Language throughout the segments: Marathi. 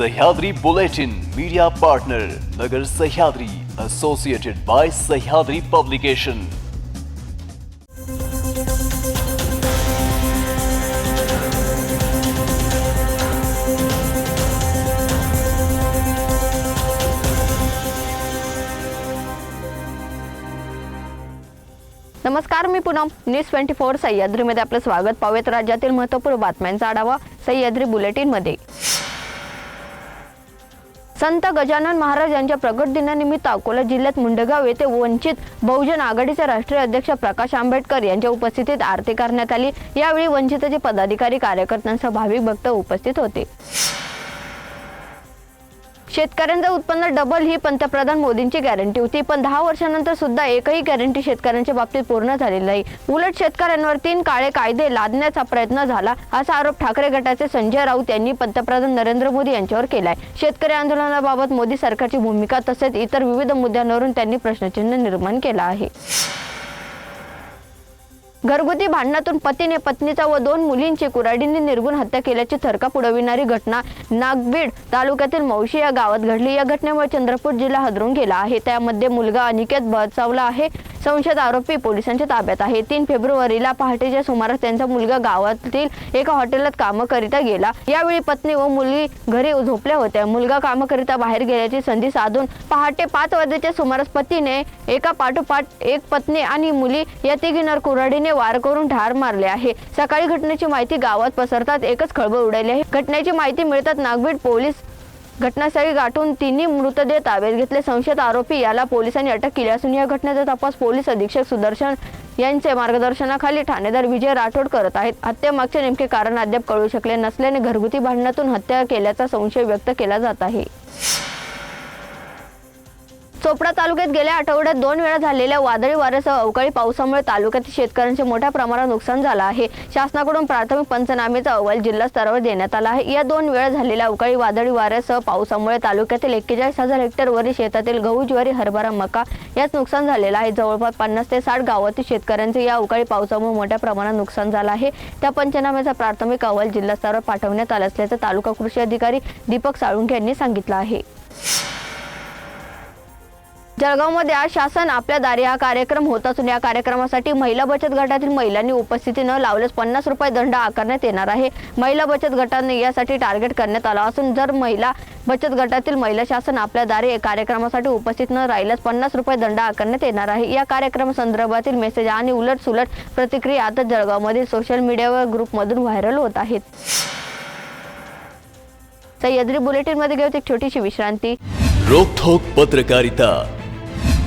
Sahyadri Bulletin media partner Nagar Sahyadri associated by Sahyadri publication नमस्कार मी पुनम. न्यूज ट्वेंटी फोर सह्याद्रीमध्ये आपलं स्वागत. पावेत राज्यातील महत्त्वपूर्ण बातम्यांचा आढावा सह्याद्री बुलेटिनमध्ये. संत गजानन महाराज यांच्या प्रगट दिनानिमित्त अकोला जिल्ह्यात मुंडगाव येथे वंचित बहुजन आघाडीचे राष्ट्रीय अध्यक्ष प्रकाश आंबेडकर यांच्या उपस्थितीत आरती करण्यात आली. यावेळी वंचितचे पदाधिकारी कार्यकर्त्यांसह भाविक भक्त उपस्थित होते. शेतकऱ्यांचं उत्पन्न डबल ही पंतप्रधान मोदींची गॅरंटी होती. पण दहा वर्षानंतर सुद्धा एकही गॅरंटी शेतकऱ्यांच्या बाबतीत पूर्ण झालेली नाही. उलट शेतकऱ्यांवर तीन काळे कायदे लादण्याचा प्रयत्न झाला असा आरोप ठाकरे गटाचे संजय राऊत यांनी पंतप्रधान नरेंद्र मोदी यांच्यावर केलाय. शेतकरी आंदोलनाबाबत मोदी सरकारची भूमिका तसेच इतर विविध मुद्द्यांवरून त्यांनी प्रश्नचिन्ह निर्माण केला आहे. घरगुती भांडणातून पतीने पत्नीचा व दोन मुलींची कुऱ्हाडीने निर्गुण हत्या केल्याची थरका पुडविणारी घटना नागबीड तालुक्यातील मौशी या गावात घडली. या घटनेमुळे चंद्रपूर जिल्हा हदरून गेला आहे. त्यामध्ये मुलगा अनिकेत बचावला आहे. संशयित आरोपी पोलिसांच्या ताब्यात आहे. तीन फेब्रुवारीला पहाटेच्या सुमारास त्यांचा मुलगा गावातील एका हॉटेलात कामकरिता गेला. यावेळी पत्नी व मुलगी घरी झोपल्या होत्या. मुलगा कामाकरिता बाहेर गेल्याची संधी साधून पहाटे पाच वाजेच्या सुमारास पतीने एका पाठोपाठ एक पत्नी आणि मुली या तिघींवर कुऱ्हाडीने वार करून ठार मारले आहे. सकाळी घटनेची माहिती गावात पसरतात एकच खळबळ उडाली आहे. घटनेची माहिती मिळतात नागबीड पोलीस घटनास्थळी गाठून तिन्ही मृतदेह ताब्यात घेतले. संशयित आरोपी याला पोलिसांनी अटक केली असून या घटनेचा तपास पोलीस अधीक्षक सुदर्शन यांचे मार्गदर्शनाखाली ठाणेदार विजय राठोड करत आहेत. हत्येमागचे नेमके कारण अद्याप कळू शकले नसल्याने घरगुती भांडणातून हत्या केल्याचा संशय व्यक्त केला जात आहे. चोपडा तालुक्यात गेल्या आठवड्यात दोन वेळा झालेल्या वादळी वाऱ्यासह अवकाळी पावसामुळे तालुक्यातील शेतकऱ्यांचे मोठ्या प्रमाणात नुकसान झालं आहे. शासनाकडून प्राथमिक पंचनामेचा अहवाल जिल्हा स्तरावर देण्यात आला आहे. या दोन वेळा झालेल्या अवकाळी वादळी वाऱ्यासह पावसामुळे तालुक्यातील एक्केचाळीस हजार हेक्टरवरील शेतातील गहू ज्वारी हरभरा मका याच नुकसान झालेलं आहे. जवळपास पन्नास ते साठ गावातील शेतकऱ्यांचे या अवकाळी पावसामुळे मोठ्या प्रमाणात नुकसान झालं आहे. त्या पंचनाम्याचा प्राथमिक अहवाल जिल्हा स्तरावर पाठवण्यात आला असल्याचं तालुका कृषी अधिकारी दीपक साळुंखे यांनी सांगितलं आहे. जळगावमध्ये आज शासन आपल्या दारी हा कार्यक्रम होत असून या कार्यक्रमासाठी महिला बचत गटातील महिलांनी उपस्थिती न लावल्यास पन्नास रुपये दंड आकारण्यात येणार आहे. महिला बचत गटाने यासाठी टार्गेट करण्यात आला असून जर महिला बचत गटातील महिला शासन आपल्या दारी कार्यक्रमासाठी उपस्थित न राहिल्यास पन्नास रुपये दंड आकारण्यात येणार आहे. या कार्यक्रमासंदर्भातील मेसेज आणि उलट सुलट प्रतिक्रिया आता जळगावमधील सोशल मीडियावर ग्रुपमधून व्हायरल होत आहेत. सह्याद्री बुलेटिनमध्ये घेऊ एक छोटीशी विश्रांती. रोखोक पत्रकारिता.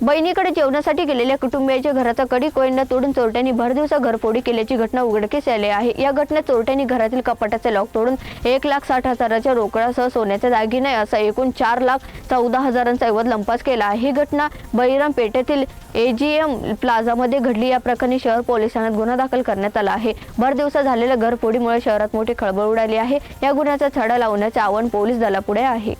बहिणीकडे जेवणासाठी गेलेल्या कुटुंबियाच्या घराचा कडी कोयंडा तोडून चोरट्यांनी भरदिवसा घरफोडी केल्याची घटना उघडकीस आली आहे. या घटनेत चोरट्यांनी घरातील कपाटाचे लॉक तोडून एक लाख साठ हजाराच्या रोकडासह सोन्याचे दागिने असा एकूण चार लाख चौदा हजारांचा ऐवज लंपास केला ही घटना बहिराम पेठेतील एजीएम प्लाझामध्ये घडली. या प्रकरणी शहर पोलिसांत गुन्हा दाखल करण्यात आला आहे. भरदिवसा झालेल्या घरफोडीमुळे शहरात मोठी खळबळ उडाली आहे. या गुन्ह्याचा छडा लावण्याचे आव्हान पोलीस दलापुढे आहे.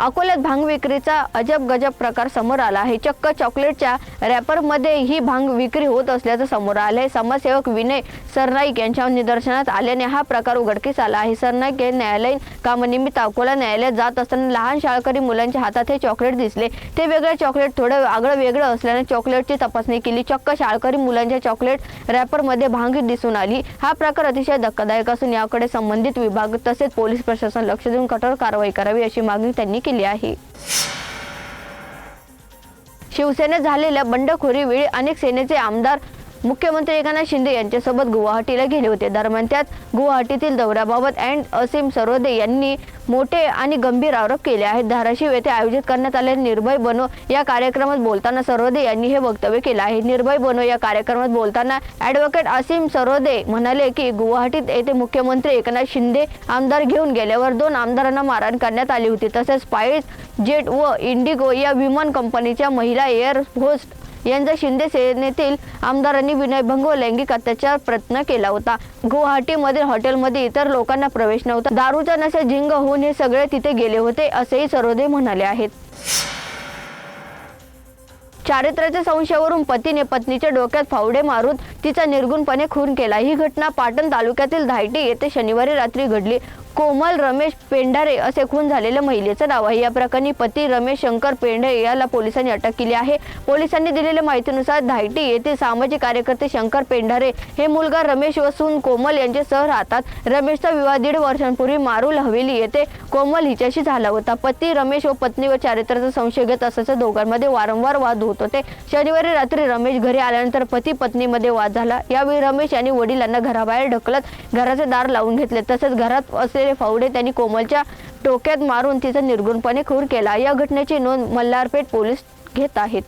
अकोल्यात भांग विक्रीचा अजब गजब प्रकार समोर आला आहे. चक्क चॉकलेटच्या रॅपरमध्ये ही भांग विक्री होत असल्याचं समोर आलं आहे समाजसेवक विनय सरनाईक यांच्या निदर्शनात आल्याने हा प्रकार उघडकीस आला आहे. सरनाईक हे न्यायालयीन कामानिमित्त अकोला न्यायालयात जात असताना लहान शाळकरी मुलांच्या हातात हे चॉकलेट दिसले. ते वेगळं चॉकलेट थोडं आगळं वेगळं असल्याने चॉकलेटची तपासणी केली. चक्क शाळकरी मुलांच्या चॉकलेट रॅपरमध्ये भांग दिसून आली. हा प्रकार अतिशय धक्कादायक असून याकडे संबंधित विभाग तसेच पोलीस प्रशासन लक्ष देऊन कठोर कारवाई करावी अशी मागणी त्यांनी केली आहे. शिवसेनेत झालेल्या बंडखोरी वेळी अनेक सेनेचे आमदार मुख्यमंत्री एकनाथ शिंदे यांच्यासोबत गुवाहाटीला गेले होते. दरम्यान त्यात गुवाहाटीतील दौऱ्याबाबत अँड असीम सरोदे यांनी मोठे आणि गंभीर आरोप केले आहेत. धाराशिव येथे आयोजित करण्यात आलेल्या निर्भय बनो या कार्यक्रमात बोलताना सरोदे यांनी हे वक्तव्य केलं आहे. निर्भय बनो या कार्यक्रमात बोलताना ॲडव्होकेट असीम सरोदे म्हणाले की गुवाहाटीत येथे मुख्यमंत्री एकनाथ शिंदे आमदार घेऊन गेल्यावर दोन आमदारांना मारहाण करण्यात आली होती. तसेच स्पाइस जेट व इंडिगो या विमान कंपनीच्या महिला एअर होस्ट यांचा शिंदे सेनेतील आमदारांनी विनयभंग व लैंगिक अत्याचार प्रयत्न केला होता. गुवाहाटीमधील हॉटेलमध्ये इतर लोकांना प्रवेश नव्हता. दारूचा नशा झिंग होऊन हे सगळे तिथे गेले होते असेही सरोदे म्हणाले आहेत. चारित्र्याच्या संशयावरून पतीने पत्नीच्या डोक्यात फावडे मारून तिचा निर्गुणपणे खून केला. ही घटना पाटण तालुक्यातील धायटी येथे शनिवारी रात्री घडली. कोमल रमेश पेंढारे असे खून झालेल्या महिलेचं नाव आहे. या प्रकरणी पती रमेश शंकर पेंढे याला पोलिसांनी अटक केली आहे. पोलिसांनी दिलेल्या माहितीनुसार धायटी येथे सामाजिक कार्यकर्ते शंकर पेंढारे हे मुलगा रमेश व सून कोमल यांचे सह राहतात. रमेशचा विवाह दीड वर्षांपूर्वी मारुल हवेली येथे कोमल हिच्याशी झाला होता. पती रमेश व पत्नीवर चारित्र्याचा संशय घेत असल्याचे दोघांमध्ये वारंवार वाद होत होते. शनिवारी रात्री रमेश घरी आल्यानंतर पती पत्नीमध्ये वाद झाला. यावेळी रमेश यांनी वडिलांना घराबाहेर ढकलत घराचे दार लावून घेतले. तसेच घरात असे असलेले फावडे त्यांनी कोमलच्या टोक्यात मारून तिचा निर्गुणपणे खूर केला. या घटनेची नोंद मल्हारपेठ पोलीस घेत आहेत.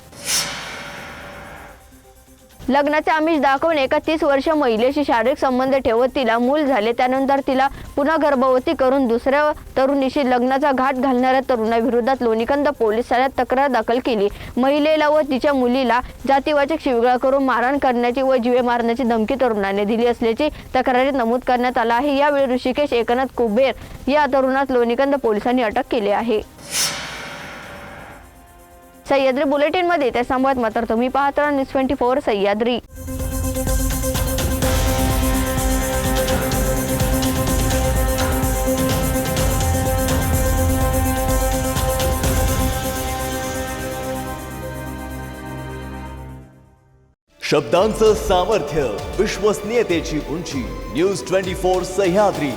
लग्नाचे आमिष दाखवून एका तीस वर्ष महिलेशी शारीरिक संबंध ठेवत तिला मूल झाले. त्यानंतर तिला पुन्हा गर्भवती करून दुसऱ्या तरुणीशी लग्नाचा घाट घालणाऱ्या तरुणाविरोधात लोणीकंद पोलीस ठाण्यात तक्रार दाखल केली. महिलेला व तिच्या मुलीला जातीवाचक शिवगाळ करून मारहाण करण्याची व जीवे मारण्याची धमकी तरुणाने दिली असल्याची तक्रारीत नमूद करण्यात आला आहे. यावेळी ऋषिकेश एकनाथ कुबेर या तरुणास लोणीकंद पोलिसांनी अटक केली आहे. सह्याद्री बुलेटिनमध्ये ते संवाद मात्र तुम्ही पाहत. राहा न्यूज ट्वेंटी फोर सह्याद्री. शब्दांचं सामर्थ्य विश्वसनीयतेची उंची. News twenty four Sahyadri.